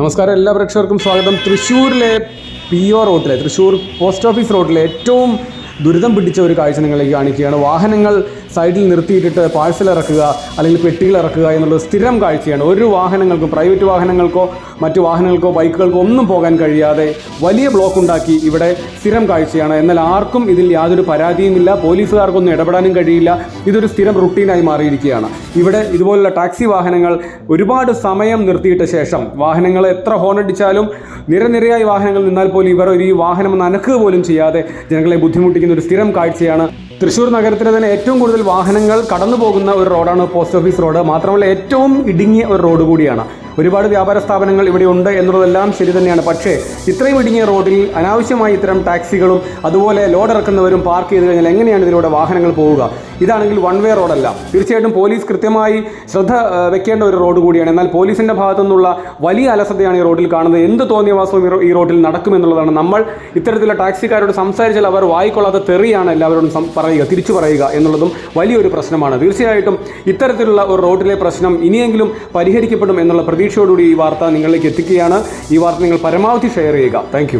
നമസ്കാരം എല്ലാ പ്രേക്ഷകർക്കും സ്വാഗതം. തൃശ്ശൂരിലെ പി ഒ റോഡിലെ തൃശ്ശൂർ പോസ്റ്റ് ഓഫീസ് റോഡിലെ ഏറ്റവും ദുരിതം പിടിച്ച ഒരു കാഴ്ച നിങ്ങളിലേക്ക് കാണിക്കുകയാണ്. വാഹനങ്ങൾ സൈഡിൽ നിർത്തിയിട്ടിട്ട് പാഴ്സൽ ഇറക്കുക അല്ലെങ്കിൽ പെട്ടികൾ ഇറക്കുക എന്നുള്ളത് സ്ഥിരം കാഴ്ചയാണ്. ഒരു വാഹനങ്ങൾക്കും പ്രൈവറ്റ് വാഹനങ്ങൾക്കോ മറ്റു വാഹനങ്ങൾക്കോ ബൈക്കുകൾക്കോ ഒന്നും പോകാൻ കഴിയാതെ വലിയ ബ്ലോക്ക് ഉണ്ടാക്കി ഇവിടെ സ്ഥിരം കാഴ്ചയാണ്. എന്നാൽ ആർക്കും ഇതിൽ യാതൊരു പരാതിയുമില്ല. പോലീസുകാർക്കൊന്നും ഇടപെടാനും കഴിയില്ല. ഇതൊരു സ്ഥിരം റുട്ടീനായി മാറിയിരിക്കുകയാണ്. ഇവിടെ ഇതുപോലുള്ള ടാക്സി വാഹനങ്ങൾ ഒരുപാട് സമയം നിർത്തിയിട്ട ശേഷം വാഹനങ്ങൾ എത്ര ഹോണടിച്ചാലും നിരനിരയായി വാഹനങ്ങൾ നിന്നാൽ പോലും ഇവർ ഒരു ഈ വാഹനം നനക്കുക പോലും ചെയ്യാതെ ജനങ്ങളെ ബുദ്ധിമുട്ടിക്കുന്ന ഒരു സ്ഥിരം കാഴ്ചയാണ് തൃശ്ശൂർ നഗരത്തിലെ തന്നെ ഏറ്റവും കൂടുതൽ വാഹനങ്ങൾ കടന്നു പോകുന്ന ഒരു റോഡാണ് പോസ്റ്റ് ഓഫീസ് റോഡ്. മാത്രമല്ല ഏറ്റവും ഇടുങ്ങിയ ഒരു റോഡ് കൂടിയാണ്. ഒരുപാട് വ്യാപാര സ്ഥാപനങ്ങൾ ഇവിടെ ഉണ്ട് എന്നുള്ളതെല്ലാം ശരി തന്നെയാണ്. പക്ഷേ ഇത്രയും ഇടുങ്ങിയ റോഡിൽ അനാവശ്യമായി ഇത്തരം ടാക്സികളും അതുപോലെ ലോഡ് ഇറക്കുന്നവരും പാർക്ക് ചെയ്ത് കഴിഞ്ഞാൽ എങ്ങനെയാണ് ഇതിലൂടെ വാഹനങ്ങൾ പോവുക? ഇതാണെങ്കിൽ വൺ വേ റോഡല്ല. തീർച്ചയായിട്ടും പോലീസ് കൃത്യമായി ശ്രദ്ധ വെക്കേണ്ട ഒരു റോഡ് കൂടിയാണ്. എന്നാൽ പോലീസിന്റെ ഭാഗത്തു നിന്നുള്ള വലിയ അലസതയാണ് ഈ റോഡിൽ കാണുന്നത്. എന്ത് തോന്നിയവാസവും ഈ റോഡിൽ നടക്കുമെന്നുള്ളതാണ്. നമ്മൾ ഇത്തരത്തിലുള്ള ടാക്സിക്കാരോട് സംസാരിച്ചാൽ അവർ വായിക്കൊള്ളാത്ത തെറിയാണ് എല്ലാവരോടും സം- പറയുക തിരിച്ചു പറയുക എന്നുള്ളതും വലിയൊരു പ്രശ്നമാണ്. തീർച്ചയായിട്ടും ഇത്തരത്തിലുള്ള ഒരു റോഡിലെ പ്രശ്നം ഇനിയെങ്കിലും പരിഹരിക്കപ്പെടും എന്നുള്ള പ്രതീക്ഷയോടുകൂടി ഈ വാർത്ത നിങ്ങളിലേക്ക് എത്തിക്കുകയാണ്. ഈ വാർത്ത നിങ്ങൾ പരമാവധി ഷെയർ ചെയ്യുക. താങ്ക്